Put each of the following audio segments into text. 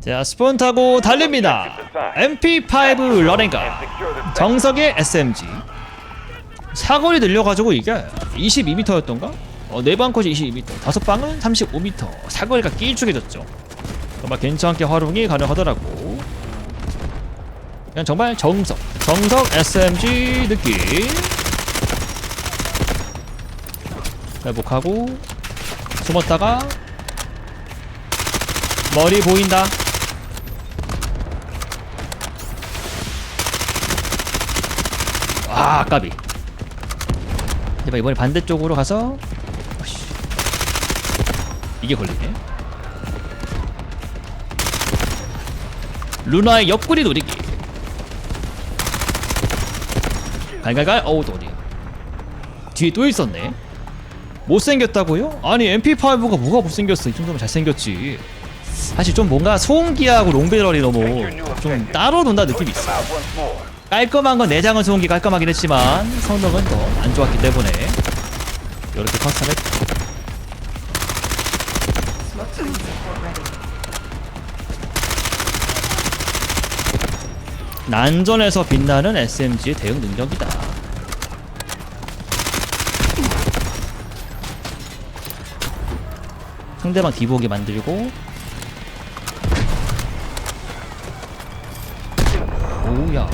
자 스폰 타고 달립니다. MP5 러닝가. 정석의 SMG 사거리 늘려가지고 이게 22m였던가? 어, 네방 컷이 22m 다섯 방은 35m 사거리가 길쭉해졌죠. 정말 괜찮게 활용이 가능하더라고. 그냥 정말 정석. 정석 SMG 느낌. 회복하고 숨었다가 머리 보인다 아 까비. 제발 이번에 반대쪽으로 가서 어씨. 이게 걸리네. 루나의 옆구리 노리기. 갈갈갈. 어우 또 어디야 뒤에 또 있었네. 못생겼다고요? 아니 MP5가 뭐가 못생겼어? 이 정도면 잘생겼지. 사실 좀 뭔가 소음기하고 롱배럴이 너무 좀 따로 논다 느낌이 있어 깔끔한 건 내장은 소음기 깔끔하긴 했지만 성능은 더 안 좋았기 때문에 이렇게 커스텀했 난전에서 빛나는 SMG의 대응 능력이다. 상대방 뒤보게 만들고 오우야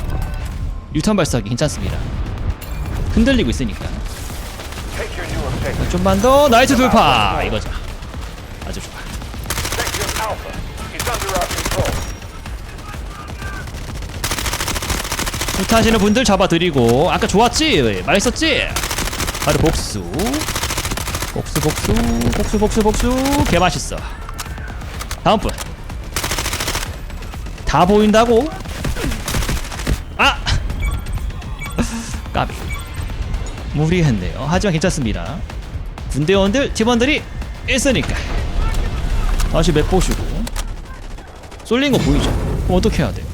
유탄 발사기 괜찮습니다. 흔들리고 있으니까. 자, 좀만 더 나이트 돌파. 이거죠. 아주 좋아. 후타하시는 분들 잡아드리고 아까 좋았지? 맛있었지? 바로 복수. 복수 복수 복수 복수 복수. 개맛있어. 다음 분다 보인다고? 무리했네요. 하지만 괜찮습니다. 군대원들 팀원들이 있으니까. 다시 맵 보시고. 쏠린 거 보이죠? 그럼 어떻게 해야 돼요?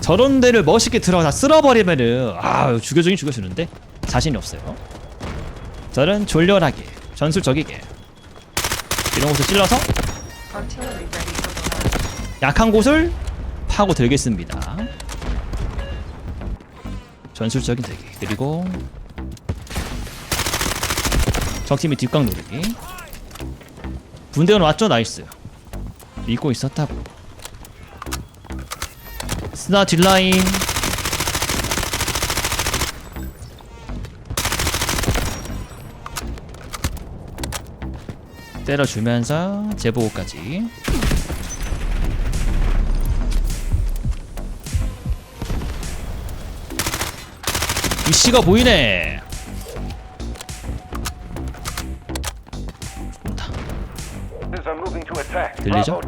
저런 데를 멋있게 들어가 쓸어버리면은 아 죽여주긴 죽여주는데? 자신이 없어요. 저는 졸렬하게 전술적이게. 이런 곳을 찔러서. 약한 곳을 파고 들겠습니다. 전술적인 대기. 그리고 적팀이 뒷각 누르기 분대원 왔죠? 나이스. 믿고 있었다고. 스나 딜라인. 때려주면서 재보호까지. 이씨가 보이네 들리죠?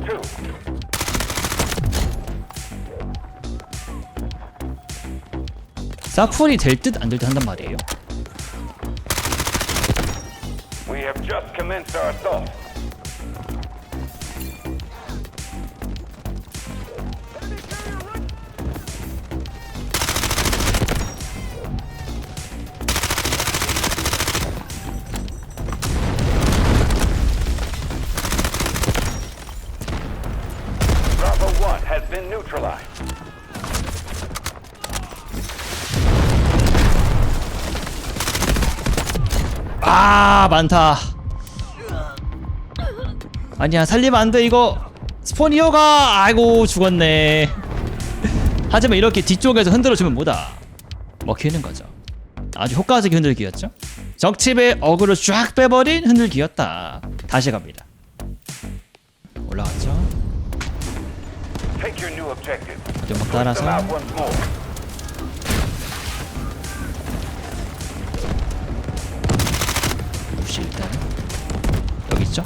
사풀이 될 듯 안 될 듯 한단 말이에요 We have just commenced our assault. Been neutralized. 아 많다. 아니야 살리면 안 돼 이거. 스포니어가. 아이고 죽었네. 하지만 이렇게 뒤쪽에서 흔들어주면 뭐다? 먹히는 거죠. 아주 효과적인 흔들기였죠. 적집의 어그로 쫙 빼버린 흔들기였다. 다시 갑니다. 올라갔죠 연막 Them 따라서. 무시 일단 여기 있죠?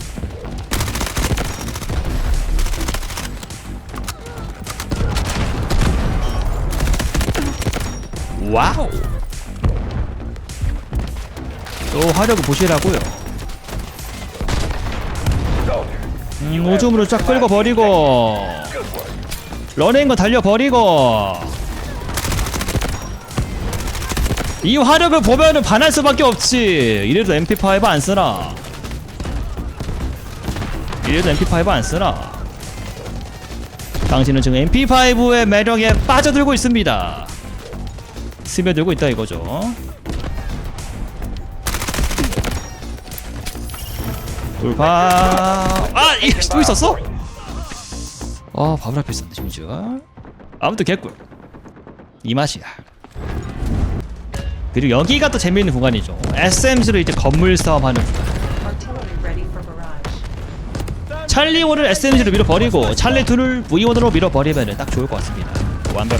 와우! 또 화력을 보시라고요. 음, 오줌으로 쫙 끌고 버리고. 러닝건 달려 버리고 이 화력을 보면은 반할 수밖에 없지 이래도 MP5 안 쓰나 이래도 MP5 안 쓰나 당신은 지금 MP5의 매력에 빠져들고 있습니다. 스며들고 있다 이거죠. 돌파. 아, 이, 또 있었어? 아, 바로 앞에 있었네 심지어. 아무튼 개꿀. 이 맛이야. 그리고 여기가 또 재미있는 구간이죠. SMG로 이제 건물 싸움하는 구간. 찰리 1을 SMG로 밀어버리고 찰리 2를 V1으로 밀어버리면 딱 좋을 것 같습니다. 완벽.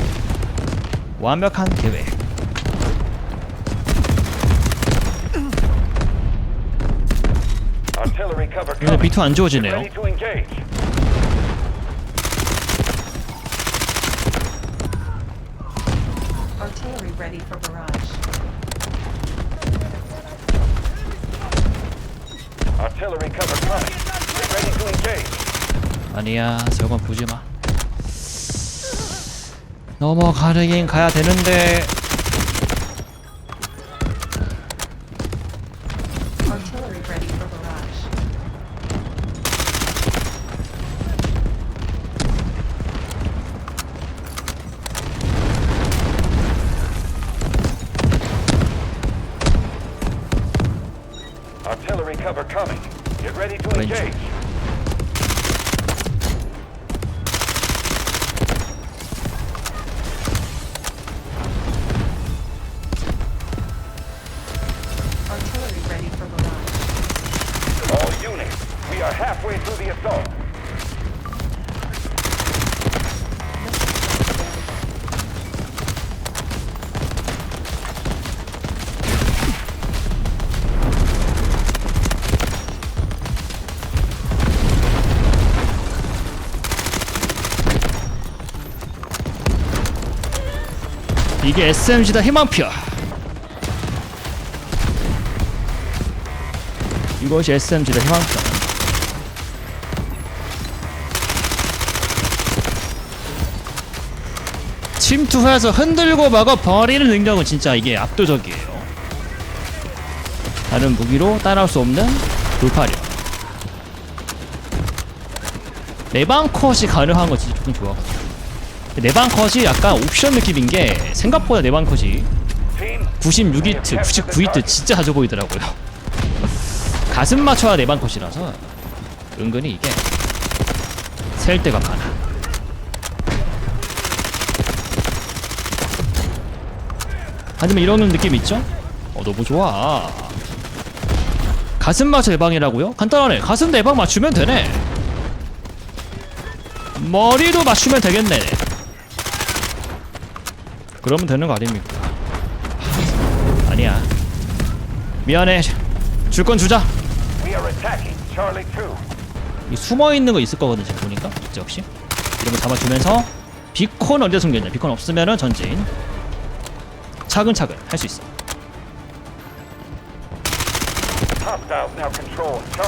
완벽한 계획. 근데 coming. B2 안 좋아지네요. Ready to engage. Artillery ready for barrage. Artillery cover coming. Get ready to engage. 아니야, 저건 보지 마. 넘어가긴 가야 되는데 Artillery ready for barrage. Ready to engage. 이게 SMG다 희망표. 이것이 SMG다 희망표. 침투해서 흔들고 막아 버리는 능력은 진짜 이게 압도적이에요. 다른 무기로 따라올 수 없는 돌파력. 내방 컷이 가능한 거 진짜 조금 좋아. 내방 컷이 약간 옵션 느낌인 게 생각보다 내방 컷이 Team, 96히트, 99히트 진짜 자주 보이더라고요. 가슴 맞춰야 내방 컷이라서 은근히 이게 셀 때가 많아. 하지만 이런 느낌 있죠? 어 너무 좋아. 가슴 맞춰 예방이라고요? 간단하네. 가슴 내방 맞추면 되네. 머리도 맞추면 되겠네. 그러면 되는 거 아닙니까? 아니야. 미안해. 줄 건 주자. we are attacking Charlie 2. 이 숨어 있는 거 있을 거거든 지금 보니까 있죠 역시. 이런 거 잡아주면서 비콘 언제 숨겼냐? 비콘 없으면은 전진. 차근차근 할 수 있어.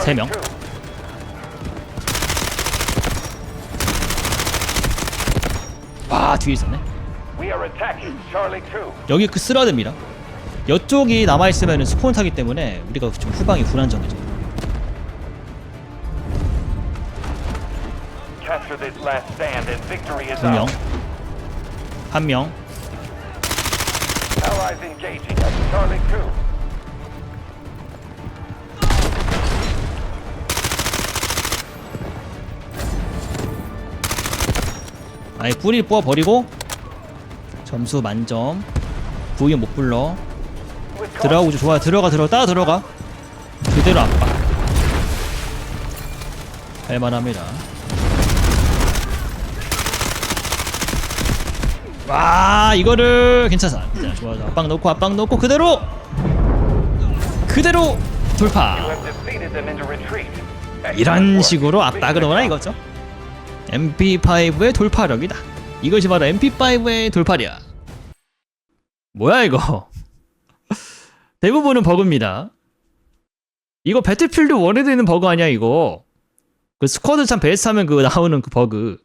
세 명. 2. 와 뒤에 있었네. We are attacking Charlie 2. 여기 그 쓸어댑니다. 이쪽이 남아 있으면은 스폰 타기 때문에 우리가 좀 후방이 불안정해져. Capture this last stand and victory is 두 명. 한 명. Allies engaging at Charlie 2. 아예 뿌리 뽑아 버리고 점수 만점. 부위 못 불러. 들어가고 좋아. 들어가 들어가. 따라 들어가. 그대로 압박 할만합니다. 와 이거를 괜찮아. 자, 좋아 압박 넣고 압박 넣고 그대로. 그대로 돌파. 이런. 식으로 압박을 넣으라 이거죠? MP5의 돌파력이다 이것이 바로 MP5의 돌파력 뭐야 이거? 대부분은 버그입니다. 이거 배틀필드 1에도 있는 버그 아니야 이거? 그 스쿼드 참 베스트 하면 그 나오는 그 버그.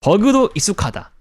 버그도 익숙하다